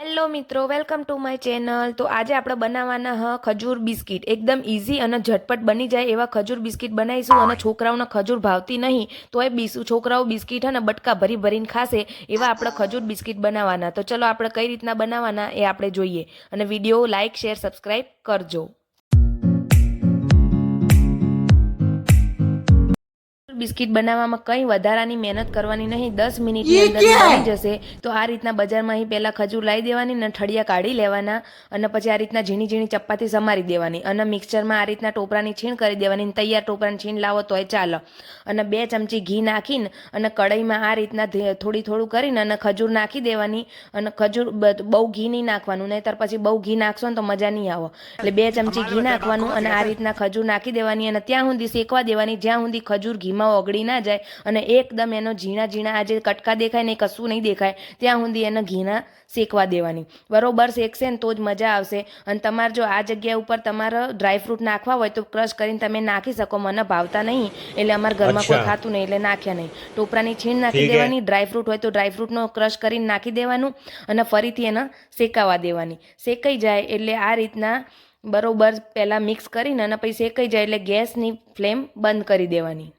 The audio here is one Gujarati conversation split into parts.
હેલો મિત્રો વેલકમ ટુ માય ચેનલ તો આજે આપણે બનાવવાના હ ખજૂર બિસ્કિટ. એકદમ ઇઝી અને ઝટપટ બની જાય એવા ખજૂર બિસ્કિટ બનાવીશું અને છોકરાઓને ખજૂર ભાવતી નહીં તો એ બીસ છોકરાઓ બિસ્કિટ અને બટકા ભરી ભરીને ખાશે એવા આપણે ખજૂર બિસ્કિટ બનાવવાના. તો ચલો આપણે કઈ રીતના બનાવવાના એ આપણે જોઈએ. અને વીડિયો લાઇક શેર સબસ્ક્રાઈબ કરજો. બિસ્કિટ બનાવવામાં કંઈ વધારાની મહેનત કરવાની નહીં દસ મિનિટની અંદર બની જશે. તો આ રીતના બજારમાં અહીં પહેલાં ખજૂર લાવી દેવાની અને ઠળિયા કાઢી લેવાના અને પછી આ રીતના ઝીણી ઝીણી ચપ્પાથી સમારી દેવાની અને મિક્સરમાં આ રીતના ટોપરાની છીણ કરી દેવાની અને તૈયાર ટોપરાની છીણ લાવો તોય ચાલો. અને બે ચમચી ઘી નાખીને અને કઢાઈમાં આ રીતના ધે- થોડી થોડું કરીને અને ખજૂર નાખી દેવાની અને ખજૂર બહુ ઘી નહીં નાખવાનું નહીંતર પછી બહુ ઘી નાખશો ને તો મજા નહીં આવે. એટલે બે ચમચી ઘી નાખવાનું અને આ રીતના ખજૂર નાખી દેવાની અને ત્યાં સુધી શેકવા દેવાની જ્યાં સુધી ખજૂર ઘીમાં ઓગળી ના જાય અને એકદમ એનો ઝીણા ઝીણા આ જે કટકા દેખાય ને કશું નહીં દેખાય ત્યાં સુધી એને ઘીના શેકવા દેવાની. બરોબર શેકશે ને તો જ મજા આવશે. અને તમારે જો આ જગ્યા ઉપર તમારે ડ્રાયફ્રૂટ નાખવા હોય તો ક્રશ કરીને તમે નાખી શકો મને ભાવતા નહીં. એટલે અમારા ઘરમાં કોઈ ખાતું નહીં એટલે નાખ્યા નહીં. ટોપરાની છીણ નાખી દેવાની ડ્રાયફ્રૂટ હોય તો ડ્રાયફ્રૂટનો ક્રશ કરીને નાખી દેવાનું અને ફરીથી એને શેકાવા દેવાની. શેકાઈ જાય એટલે આ રીતના બરોબર પહેલાં મિક્સ કરીને અને પછી શેકાઈ જાય એટલે ગેસની ફ્લેમ બંધ કરી દેવાની.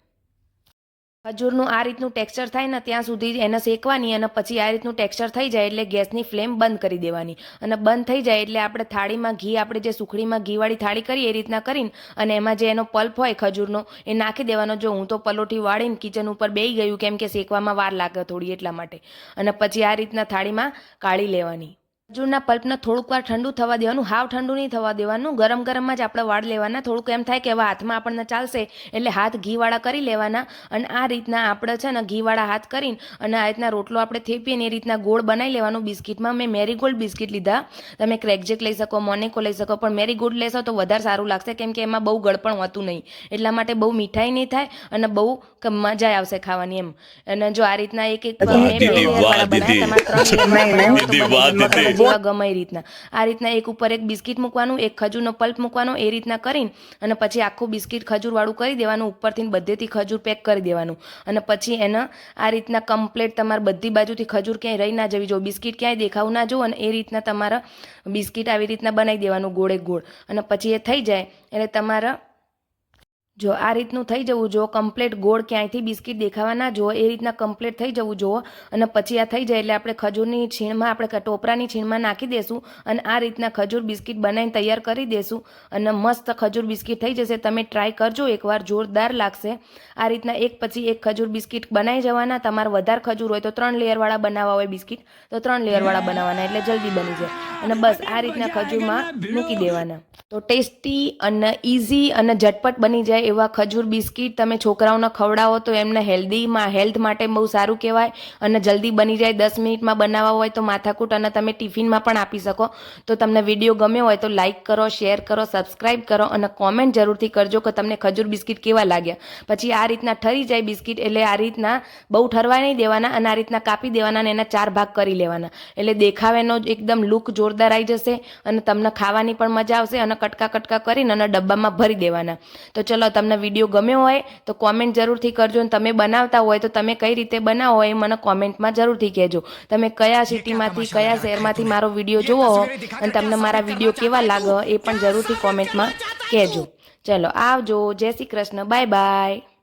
ખજૂરનું આ રીતનું ટેક્સચર થાય ને ત્યાં સુધી એને શેકવાની અને પછી આ રીતનું ટેક્સચર થઈ જાય એટલે ગેસની ફ્લેમ બંધ કરી દેવાની. અને બંધ થઈ જાય એટલે આપણે થાળીમાં ઘી, આપણે જે સુખડીમાં ઘીવાળી થાળી કરીએ એ રીતના કરીને અને એમાં જે એનો પલ્પ હોય ખજૂરનો, એ નાખી દેવાનો. જો હું તો પલોઠી વાળીને કિચન ઉપર બેહી ગયું કેમ કે શેકવામાં વાર લાગે થોડી એટલા માટે. અને પછી આ રીતના થાળીમાં કાઢી લેવાની. ખજૂરના પલ્પને થોડુંક વાર ઠંડુ થવા દેવાનું હાવ ઠંડુ નહીં થવા દેવાનું. ગરમ ગરમમાં જ આપણે વાળ લેવાના. થોડુંક એમ થાય કે હવે હાથમાં આપણને ચાલશે એટલે હાથ ઘીવાળા કરી લેવાના અને આ રીતના આપણે છે ને ઘીવાળા હાથ કરીને અને આ રીતના રોટલો આપણે થેપીએ ને એ રીતના ગોળ બનાવી લેવાનું બિસ્કિટમાં. મેં મેરીગોલ્ડ બિસ્કિટ લીધા. તમે ક્રેકજેક લઈ શકો મોનેકો લઈ શકો પણ મેરીગોલ્ડ લેશો તો વધારે સારું લાગશે કેમ કે એમાં બહુ ગળપણ હોતું નહીં. એટલા માટે બહુ મીઠાઈ નહીં થાય અને બહુ મજા આવશે ખાવાની એમ. અને જો આ રીતના એક એક મેં બે દીદી, વાળા બનાવ્યા, તમારે ત્રણ layer જેવા ગમે એ રીતના. આ રીતના એક ઉપર એક બિસ્કિટ મૂકવાનું એક ખજૂરનો પલ્પ મૂકવાનો એ રીતના કરીને અને પછી આખું બિસ્કિટ ખજૂરવાળું કરી દેવાનું ઉપરથી બધેથી ખજૂર પેક કરી દેવાનું. અને પછી એને આ રીતના કમ્પ્લેટ તમારે બધી બાજુથી ખજૂર ક્યાંય રહી ના જવી જો બિસ્કિટ ક્યાંય દેખાવું ના જોવું અને એ રીતના તમારા બિસ્કિટ આવી રીતના બનાવી દેવાનું ગોળે ગોળ. અને પછી એ થઈ જાય એટલે તમારા જો આ રીતનું થઈ જવું જો કમ્પ્લેટ ગોળ ક્યાંયથી બિસ્કિટ દેખાવા ના જુઓ એ રીતના કમ્પ્લેટ થઈ જવું જુઓ અને પછી આ થઈ જાય એટલે આપણે ખજૂરની છીણમાં, આપણે ટોપરાની છીણમાં નાખી દેશું અને આ રીતના ખજૂર બિસ્કિટ બનાવીને તૈયાર કરી દેશું અને મસ્ત ખજૂર બિસ્કિટ થઈ જશે. તમે ટ્રાય કરજો, એકવાર જોરદાર લાગશે. આ રીતના એક પછી એક ખજૂર બિસ્કિટ બનાવી જવાના. તમારે વધારે ખજૂર હોય તો ત્રણ લેયરવાળા બનાવવા હોય બિસ્કિટ. તો ત્રણ લેયરવાળા બનાવવાના એટલે જલ્દી બની જાય. અને બસ આ રીતના ખજૂરમાં મૂકી દેવાના. તો ટેસ્ટી અને ઇઝી અને ઝટપટ બની જાય એવા ખજૂર, બિસ્કિટ તમે છોકરાઓને ખવડાવો તો એમને હેલ્ધીમાં હેલ્થ માટે બહુ સારું કહેવાય અને જલ્દી બની જાય. દસ મિનિટમાં બનાવવા હોય તો માથાકૂટ અને તમે ટિફિનમાં પણ આપી શકો. તો તમને વીડિયો ગમ્યો હોય તો લાઇક કરો, શેર કરો સબસ્ક્રાઈબ કરો અને કોમેન્ટ જરૂરથી કરજો કે તમને ખજૂર, બિસ્કિટ કેવા લાગ્યા. પછી આ રીતના ઠરી જાય બિસ્કિટ એટલે આ રીતના બહુ ઠરવા નહીં દેવાના અને આ રીતના કાપી દેવાના અને એના ચાર ભાગ કરી લેવાના. એટલે દેખાવેનો જ એકદમ લુક જોરદાર આવી જશે અને તમને ખાવાની પણ મજા આવશે અને કટકા કટકા કરીને અને ડબ્બામાં ભરી દેવાના. તો ચલો તમને વીડિયો ગમ્યો હોય તો કોમેન્ટ જરૂરથી કરજો અને તમે બનાવતા હોય તો તમે કઈ રીતે બનાવો એ મને કોમેન્ટમાં જરૂરથી કહેજો. તમે કયા સિટીમાંથી કયા શહેરમાંથી મારો વીડિયો જોવો હો અને તમને મારા વીડિયો કેવા લાગે એ પણ જરૂરથી કોમેન્ટમાં કહેજો. ચલો આવજો. જય શ્રી કૃષ્ણ. Bye bye.